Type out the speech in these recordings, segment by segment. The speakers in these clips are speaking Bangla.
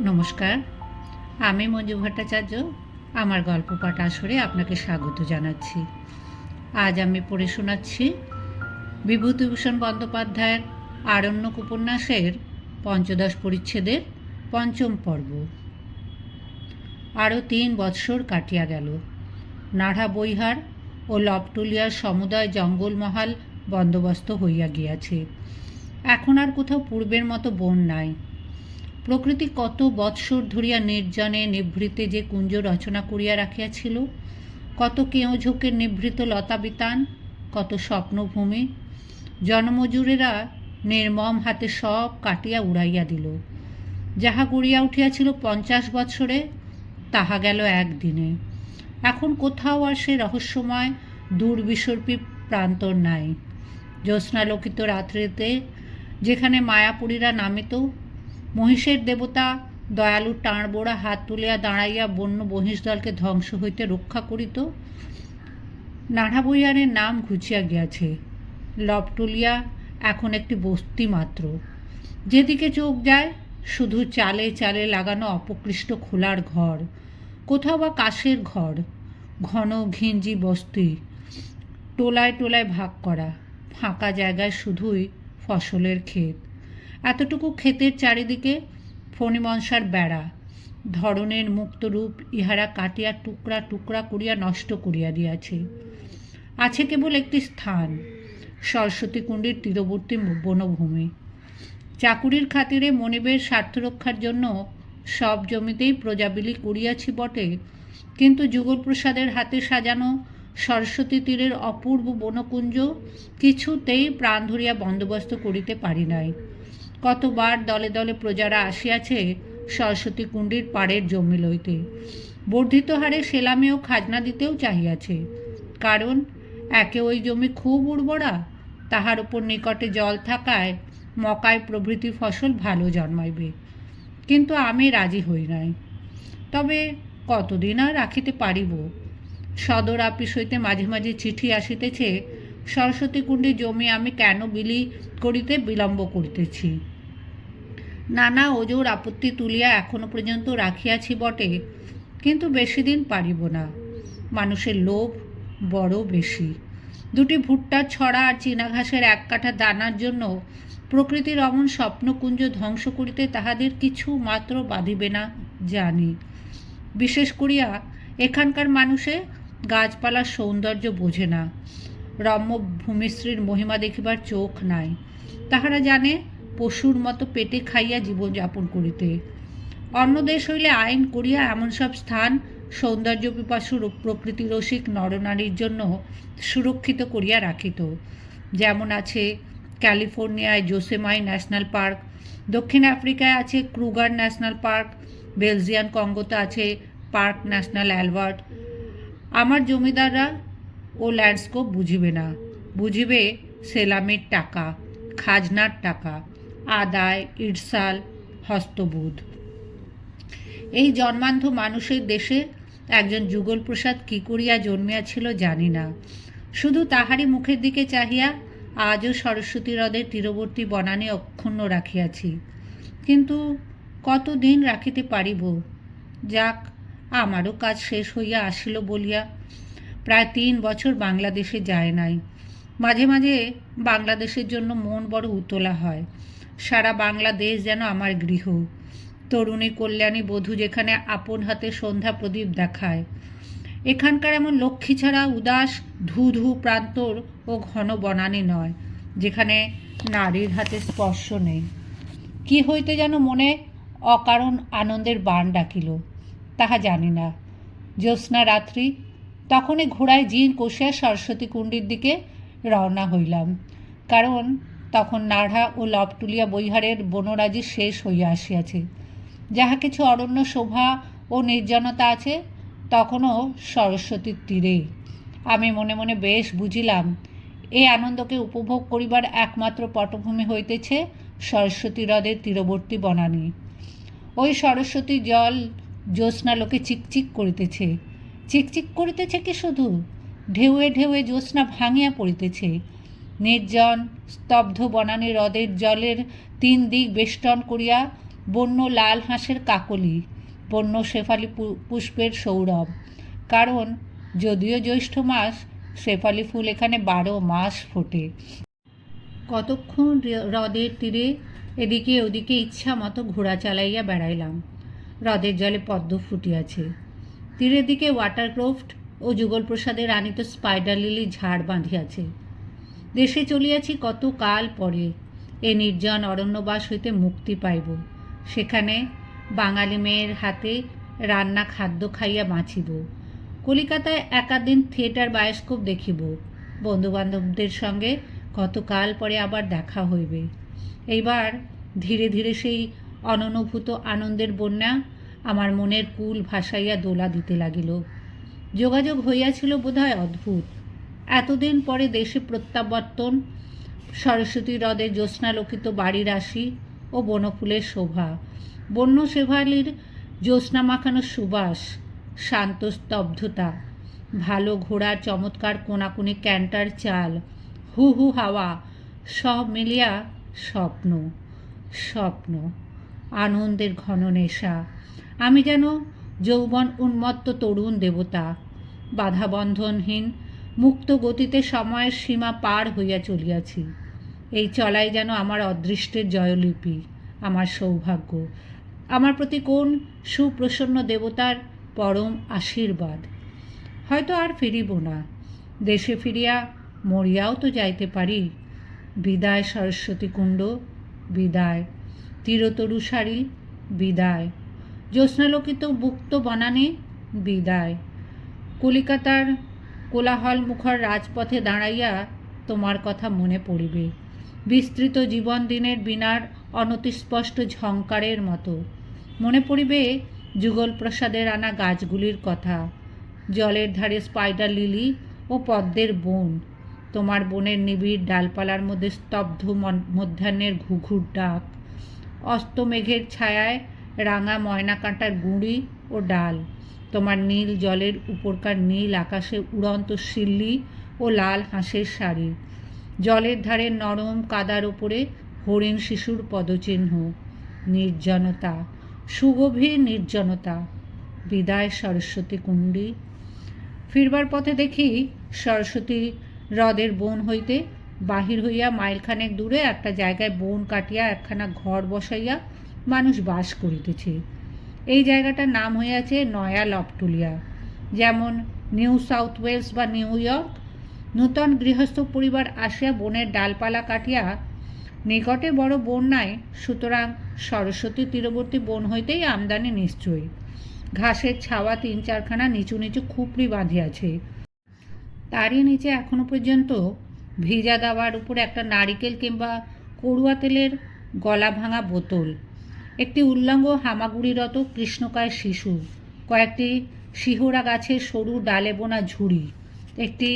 নমস্কার, আমি মঞ্জু ভট্টাচার্য, আমার গল্প পাঠ আসরে আপনাকে স্বাগত জানাচ্ছি। আজ আমি পড়ে শোনাচ্ছি বিভূতিভূষণ বন্দ্যোপাধ্যায়ের আরণ্যক উপন্যাসের পঞ্চদশ পরিচ্ছেদের পঞ্চম পর্ব। আরও তিন বৎসর কাটিয়া গেল। নাড়া বৈহার ও লবটুলিয়ার সমুদয় জঙ্গলমহাল বন্দোবস্ত হইয়া গিয়াছে। এখন আর কোথাও পূর্বের মতো বন নাই। প্রকৃতি কত বৎসর ধরিয়া নির্জনে নিভৃতে যে কুঞ্জ রচনা করিয়া রাখিয়াছিল? কত কেঁওঝোঁকের নিভৃত লতাবিতান কত স্বপ্নভূমি? জনমজুরেরা নির্মম হাতে সব কাটিয়া উড়াইয়া দিল। যাহা গড়িয়া উঠিয়াছিল পঞ্চাশ বৎসরে, তাহা গেল একদিনে। এখন কোথাও আর সে রহস্যময় দুর্বিসর্পী প্রান্তর নাই। জ্যোৎস্নালোকিত রাত্রিতে যেখানে মায়াপুরীরা নামিত মহিষের দেবতা দয়ালু টাঁড়বোড়া হাত তুলিয়া দাঁড়াইয়া বন্য মহিষদলকে ধ্বংস হইতে রক্ষা করিত নাড়াবইয়ারের নাম ঘুচিয়া গিয়াছে। লবটুলিয়া এখন একটি বস্তি মাত্র। যেদিকে চোখ যায়, শুধু চালে চালে লাগানো অপকৃষ্ট খোলার ঘর, কোথাও বা কাশের ঘর, ঘন ঘিঞ্জি বস্তি, টোলায় টোলায় ভাগ করা, ফাঁকা জায়গায় শুধুই ফসলের ক্ষেত। এতটুকু ক্ষেতের চারিদিকে ফণিমনসার বেড়া। ধরনের মুক্তরূপ ইহারা কাটিয়া টুকরা টুকরা করিয়া নষ্ট করিয়া দিয়াছে। আছে কেবল একটি স্থান, সরস্বতী কুণ্ডীর তীরবর্তী বনভূমি। চাকুরির খাতিরে মনিবের স্বার্থ রক্ষার জন্য সব জমিতেই প্রজাবিলি করিয়াছি বটে, কিন্তু যুগলপ্রসাদের হাতে সাজানো সরস্বতী তীরের অপূর্ব বনকুঞ্জ কিছুতেই প্রাণ ধরিয়া বন্দোবস্ত করিতে পারি নাই। কতবার দলে দলে প্রজারা আসিয়াছে সরস্বতী কুণ্ডীর পাড়ের জমি লইতে। বর্ধিত হারে সেলামি ও খাজনা দিতেও চাহিয়াছে। কারণ, একে ওই জমি খুব উর্বরা, তাহার উপর নিকটে জল থাকায় মকায় প্রভৃতি ফসল ভালো জন্মাইবে। কিন্তু আমি রাজি হই নাই। তবে কতদিন আর রাখিতে পারিব? সদর আপিস হইতে মাঝে মাঝে চিঠি আসিতেছে, সরস্বতী কুণ্ডী জমি আমি কেন বিলি করিতে বিলম্ব করিতেছি? নানা ওজোর আপত্তি তুলিয়া এখনও পর্যন্ত রাখিয়াছি বটে, কিন্তু বেশি দিন পারিব না। মানুষের লোভ বড় বেশি। দুটি ভুট্টার ছড়া আর চীনা ঘাসের এক কাঠা দানার জন্য প্রকৃতির অমন স্বপ্নকুঞ্জ ধ্বংস করিতে তাহাদের কিছু মাত্র বাঁধিবে না জানি। বিশেষ করিয়া এখানকার মানুষে গাছপালার সৌন্দর্য বোঝে না। রম্য ভূমিশ্রীর মহিমা দেখিবার চোখ নাই। তাহারা জানে পশুর মতো পেটে খাইয়া জীবনযাপন করিতে। অন্য দেশ হইলে আইন করিয়া এমন সব স্থান সৌন্দর্য পিপাসুর প্রকৃতি রসিক নরনারীর জন্য সুরক্ষিত করিয়া রাখিত। যেমন আছে ক্যালিফোর্নিয়ায় জোসেমাই ন্যাশনাল পার্ক, দক্ষিণ আফ্রিকায় আছে ক্রুগার ন্যাশনাল পার্ক, বেলজিয়ান কঙ্গোতে আছে পার্ক ন্যাশনাল অ্যালবার্ট। আমার জমিদাররা ও ল্যান্ডস্কোপ বুঝিবে না। বুঝিবে সেলামের টাকা, খাজনার টাকা। আদায় ইরসাল হস্তবোধ। এই জন্মান্ধ মানুষের দেশে একজন যুগলপ্রসাদ কী করিয়া জন্মিয়াছিল জানি না। শুধু তাহারই মুখের দিকে চাহিয়া আজও সরস্বতী হ্রদের তীরবর্তী বনানী অক্ষুণ্ণ রাখিয়াছি। কিন্তু কতদিন রাখিতে পারিব? যাক, আমারও কাজ শেষ হইয়া আসিল বলিয়া প্রায় তিন বছর বাংলাদেশে যায় নাই। মাঝে মাঝে বাংলাদেশের জন্য মন বড় উতলা হয়। সারা বাংলাদেশ যেন আমার গৃহ। তরুণী কল্যাণী বধূ যেখানে আপন হাতে সন্ধ্যা প্রদীপ দেখায়। এখানকার এমন লক্ষ্মী ছাড়া উদাস ধু ধু প্রান্তর ও ঘন বনানি নয়, যেখানে নারীর হাতে স্পর্শ নেই। কি হইতে যেন মনে অকারণ আনন্দের বান ডাকিল, তাহা জানি না। জ্যোৎস্না রাত্রি, তখনই ঘোড়ায় জিন কষিয়া সরস্বতী কুণ্ডীর দিকে রওনা হইলাম। কারণ তখন নাড়া ও লবটুলিয়া বৈহারের বনরাজি শেষ হইয়া আসিয়াছে। যাহা কিছু অরণ্য শোভা ও নির্জনতা আছে, তখনও সরস্বতীর তীরে। আমি মনে মনে বেশ বুঝিলাম এই আনন্দকে উপভোগ করিবার একমাত্র পটভূমি হইতেছে সরস্বতী হ্রদের তীরবর্তী বনানী। ওই সরস্বতী জল জ্যোৎস্নালোকে চিকচিক করিতেছে। চিকচিক করিতেছে কি শুধু? ঢেউয়ে ঢেউয়ে জ্যোৎস্না ভাঙিয়া পড়িতেছে। নির্জন, স্তব্ধ বনানী হ্রদের জলের তিন দিক বেষ্টন করিয়া বন্য লাল হাঁসের কাকলি, বন্য শেফালি পুষ্পের সৌরভ। কারণ যদিও জ্যৈষ্ঠ মাস, শেফালি ফুল এখানে বারো মাস ফোটে। কতক্ষণ হ্রদের তীরে এদিকে ওদিকে ইচ্ছা মতো ঘোড়া চালাইয়া বেড়াইলাম। হ্রদের জলে পদ্ম ফুটিয়াছে। তীরের দিকে ওয়াটারক্রফট ও যুগলপ্রসাদের আনিত স্পাইডার লিলি ঝাড় বাঁধিয়াছে। দেশে চলিয়াছি কত কাল পরে? এ নির্জন অরণ্যবাস হইতে মুক্তি পাইব। সেখানে বাঙালি মেয়ের হাতে রান্না খাদ্য খাইয়া বাঁচিব। কলিকাতায় একাদিন থিয়েটার বায়োস্কোপ দেখিব। বন্ধুবান্ধবদের সঙ্গে কতকাল পরে আবার দেখা হইবে। এইবার ধীরে ধীরে সেই অননুভূত আনন্দের বন্যা আমার মনের কুল ভাসাইয়া দোলা দিতে লাগিল। যোগাযোগ হইয়াছিল বোধহয় অদ্ভুত। এতদিন পরে দেশে প্রত্যাবর্তন, সরস্বতী হ্রদে জ্যোৎস্নালোকিত বাড়ির রাশি ও বনফুলের শোভা। বন্য শেভালির জ্যোৎস্না মাখানো সুবাস, শান্ত স্তব্ধতা, ভালো ঘোড়ার চমৎকার কোনাকুনি ক্যান্টার চাল, হু হু হাওয়া, সব মিলিয়া স্বপ্ন স্বপ্ন, আনন্দের ঘন নেশা। আমি যেন যৌবন উন্মত্ত তরুণ দেবতা বাধাবন্ধনহীন মুক্ত গতিতে সময়ের সীমা পার হইয়া চলিয়াছি। এই চলাই যেন আমার অদৃষ্টের জয়লিপি, আমার সৌভাগ্য। আমার প্রতি কোন সুপ্রসন্ন দেবতার পরম আশীর্বাদ? হয়তো আর ফিরিব না। দেশে ফিরিয়া মরিয়াও তো যাইতে পারি। বিদায় সরস্বতী কুণ্ড, বিদায়। তীরতরু শাড়ি, বিদায়। জ্যোৎস্নালোকিত মুক্ত বনানে, বিদায়। কলিকাতার কোলাহল মুখর রাজপথে দাঁড়াইয়া তোমার কথা মনে পড়িবে। বিস্তৃত জীবন দিনের বিনার অনতিস্পষ্ট ঝংকারের মতো। মনে পড়িবে যুগল প্রসাদের আনা গাছগুলির কথা। জলের ধারে স্পাইডার লিলি ও পদ্মের বন। তোমার বনের নিবিড় ডালপালার মধ্যে স্তব্ধ মধ্যাহ্নের ঘুঘুর ডাক। অস্ত মেঘের ছায়ায় রাঙা ময়না কাঁটার গুঁড়ি ও ডাল। তোমার নীল জলের উপরকার নীল আকাশে উড়ন্ত শিল্লি ও লাল হাঁসের শাড়ি। জলের ধারে নরম কাদার ওপরে হরিণ শিশুর পদচিহ্ন। নির্জনতা, সুগভীর নির্জনতা। বিদায় সরস্বতী কুণ্ডী ফিরবার পথে দেখি সরস্বতী হ্রদের বন হইতে বাহির হইয়া মাইলখানেক দূরে একটা জায়গায় বন কাটিয়া একখানা ঘর বসাইয়া মানুষ বাস করিতেছে। এই জায়গাটার নাম হইয়াছে নয়া লপটুলিয়া যেমন নিউ সাউথ ওয়েলস বা নিউ ইয়র্ক। নূতন গৃহস্থ পরিবার আসিয়া বনের ডালপালা কাটিয়া নিকটে বড় বন নাই, সুতরাং সরস্বতী তীরবর্তী বন হইতেই আমদানি নিশ্চয়ই। ঘাসের ছাওয়া তিন চারখানা নিচু নিচু খুপড়ি বাঁধিয়াছে। তারই নিচে এখনও পর্যন্ত ভিজা দাওয়ার উপরে একটা নারিকেল কিংবা করুয়া তেলের গলা ভাঙা বোতল। একটি উল্লঙ্গ হামাগুড়িরত কৃষ্ণকায় শিশু, কয়েকটি শিহরা গাছের সরু ডালে বোনা ঝুড়ি, একটি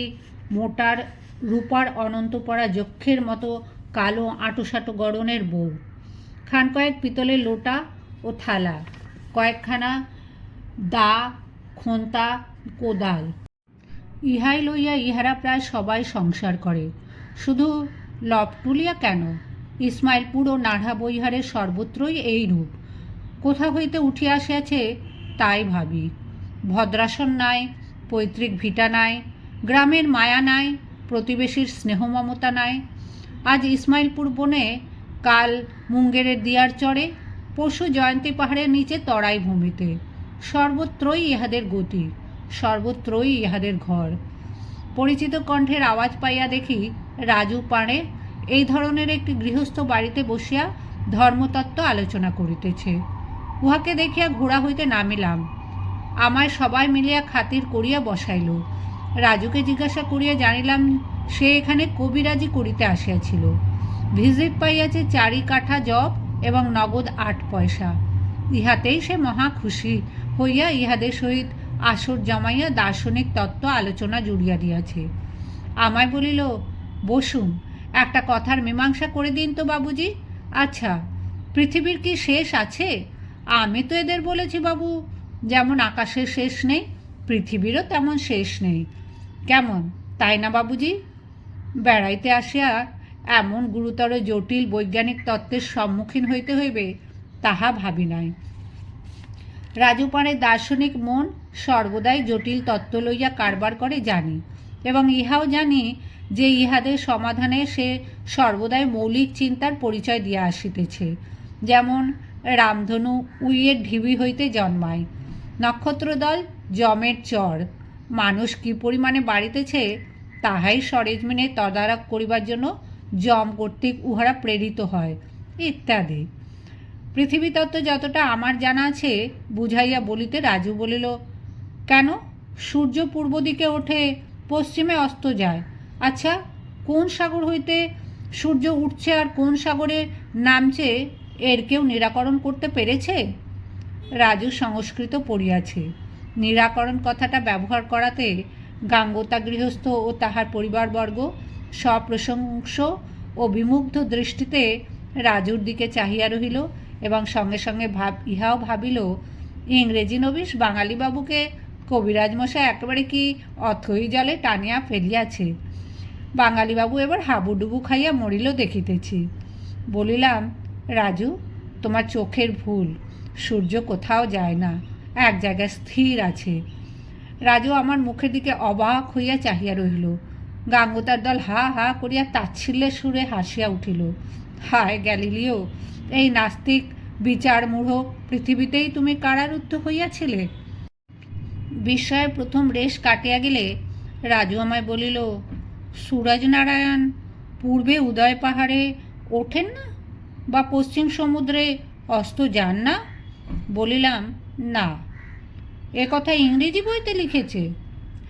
মোটার রূপার অনন্তপরা যক্ষের মতো কালো আঁটোসাঁটো গড়নের বউ খান কয়েক পিতলের লোটা ও থালা, কয়েকখানা দা, খন্তা, কোদাল। ইহাই লইয়া ইহারা প্রায় সবাই সংসার করে। শুধু লপটুলিয়া কেন? ইসমাইলপুর ও নাড়া বৈহারের সর্বত্রই এই রূপ। কোথা হইতে উঠিয়া আসিয়াছে, তাই ভাবি। ভদ্রাসন নাই, পৈতৃক ভিটা নাই, গ্রামের মায়া নাই, প্রতিবেশীর স্নেহ মমতা নাই। আজ ইসমাইলপুর বনে কাল মুঙ্গেরের দিয়ার চড়ে পশু জয়ন্তী পাহাড়ের নিচে তরাই ভূমিতে। সর্বত্রই ইহাদের গতি, সর্বত্রই ইহাদের ঘর। পরিচিত কণ্ঠের আওয়াজ পাইয়া দেখি রাজু পাড়ে এই ধরনের একটি গৃহস্থ বাড়িতে বসিয়া ধর্মতত্ত্ব আলোচনা করিতেছে। উহাকে দেখিয়া ঘোড়া হইতে নামিলাম। আমায় সবাই মিলিয়া খাতির করিয়া বসাইল। রাজুকে জিজ্ঞাসা করিয়া জানিলাম, সে এখানে কবিরাজি করিতে আসিয়াছিল। ভিজিট পাইয়াছে চারি কাঠা জব এবং নগদ আট পয়সা। ইহাতেই সে মহা খুশি হইয়া ইহাদের সহিত আসর জমাইয়া দার্শনিক তত্ত্ব আলোচনা জুড়িয়া দিয়াছে। আমায় বলিল, বসুন একটা কথার মীমাংসা করে দিন তো বাবুজি। আচ্ছা পৃথিবীর কি শেষ আছে? আমি তো এদের বলেছি বাবু, যেমন আকাশের শেষ নেই, পৃথিবীরও তেমন শেষ নেই। কেমন, তাই না বাবুজি? বেড়াইতে আসিয়া এমন গুরুতর জটিল বৈজ্ঞানিক তত্ত্বের সম্মুখীন হইতে হইবে, তাহা ভাবি নাই। রাজুপাড়ের দার্শনিক মন সর্বদাই জটিল তত্ত্ব লইয়া কারবার করে জানি, এবং ইহাও জানি যে ইহাদের সমাধানে সে সর্বদাই মৌলিক চিন্তার পরিচয় দিয়া আসিতেছে। যেমন রামধনু উইয়ের ঢিবি হইতে জন্মায়। নক্ষত্রদল জমের চর। মানুষ কি পরিমাণে বাড়িতেছে, তাহাই সরেজমিনে তদারক করিবার জন্য জম কর্তৃক উহারা প্রেরিত হয়, ইত্যাদি। পৃথিবী তত্ত্ব যতটা আমার জানা আছে, বুঝাইয়া বলিতে রাজু বলিল, কেন? সূর্য পূর্ব দিকে ওঠে, পশ্চিমে অস্ত যায়। আচ্ছা কোন সাগর হইতে সূর্য উঠছে আর কোন সাগরে নামছে, এর কেউ নিরাকরণ করতে পেরেছে? রাজু সংস্কৃত পড়িয়াছে। নিরাকরণ কথাটা ব্যবহার করাতে গাঙ্গতা গৃহস্থ ও তাহার পরিবারবর্গ সপ্রশংস ও বিমুগ্ধ দৃষ্টিতে রাজুর দিকে চাহিয়া রহিল এবং সঙ্গে সঙ্গে ভাব, ইহাও ভাবিল, ইংরেজি নবিশ বাঙালি বাবুকে একেবারে কি অথই জলে টানিয়া ফেলিয়াছে? বাঙালিবাবু এবার হাবুডুবু খাইয়া মরিল দেখিতেছি। বলিলাম, রাজু, তোমার চোখের ভুল, সূর্য কোথাও যায় না, এক জায়গায় স্থির আছে। রাজু আমার মুখের দিকে অবাক হইয়া চাহিয়া রহিল। গাঙ্গতার দল হা হা করিয়া তাচ্ছিল্যের সুরে হাসিয়া উঠিল, হায় গ্যালিলিও, এই নাস্তিক বিচার মূঢ় পৃথিবীতেই তুমি কারারুদ্ধ হইয়াছিলে? বিস্ময়ে প্রথম রেশ কাটিয়া গেলে রাজু আমায় বলিল সুরজনারায়ণ পূর্বে উদয় পাহাড়ে ওঠেন না বা পশ্চিম সমুদ্রে অস্ত যান না? বলিলাম, না। এ কথা ইংরেজি বইতে লিখেছে?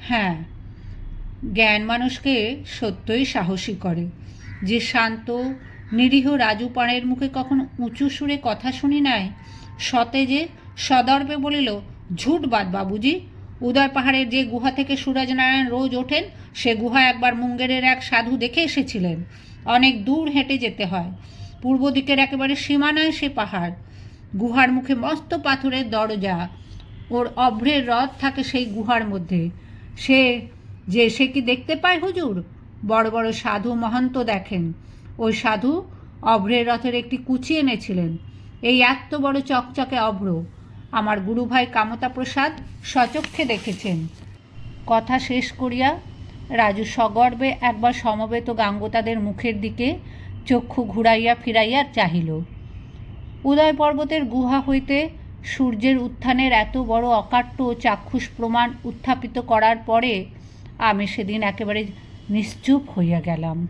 হ্যাঁ। জ্ঞান মানুষকে সত্যই সাহসী করে। যে শান্ত, নিরীহ রাজু পাড়ের মুখে কখনো উঁচু সুরে কথা শুনি নাই, সতেজে সদর্পে বলিল, ঝুট বাদ বাবুজি উদয় পাহাড়ের যে গুহা থেকে সুরজনারায়ণ রোজ ওঠেন, সে গুহা একবার মুঙ্গেরের এক সাধু দেখে এসেছিলেন। অনেক দূর হেঁটে যেতে হয়। পূর্ব দিকের একেবারে সীমানায় সে পাহাড়। গুহার মুখে মস্ত পাথরের দরজা, ওর অভ্রের রথ থাকে সেই গুহার মধ্যে। সে যে, সে কি দেখতে পায় হুজুর? বড় বড় সাধু মহন্ত দেখেন। ওই সাধু অভ্রের রথের একটি কুচি এনেছিলেন। এই এত বড় চকচকে অভ্র। আমার গুরুভাই কামতা প্রসাদ সচক্ষে দেখেছেন। কথা শেষ করিয়া রাজু সগর্বে একবার সমবেত গাঙ্গতাদের মুখের দিকে চক্ষু ঘুরাইয়া ফিরাইয়া চাহিল। উদয় পর্বতের গুহা হইতে সূর্যের উত্থানের এত বড় অকাট্য ও চাক্ষুষ প্রমাণ উত্থাপিত করার পরে আমি সেদিন একেবারে নিশ্চুপ হইয়া গেলাম।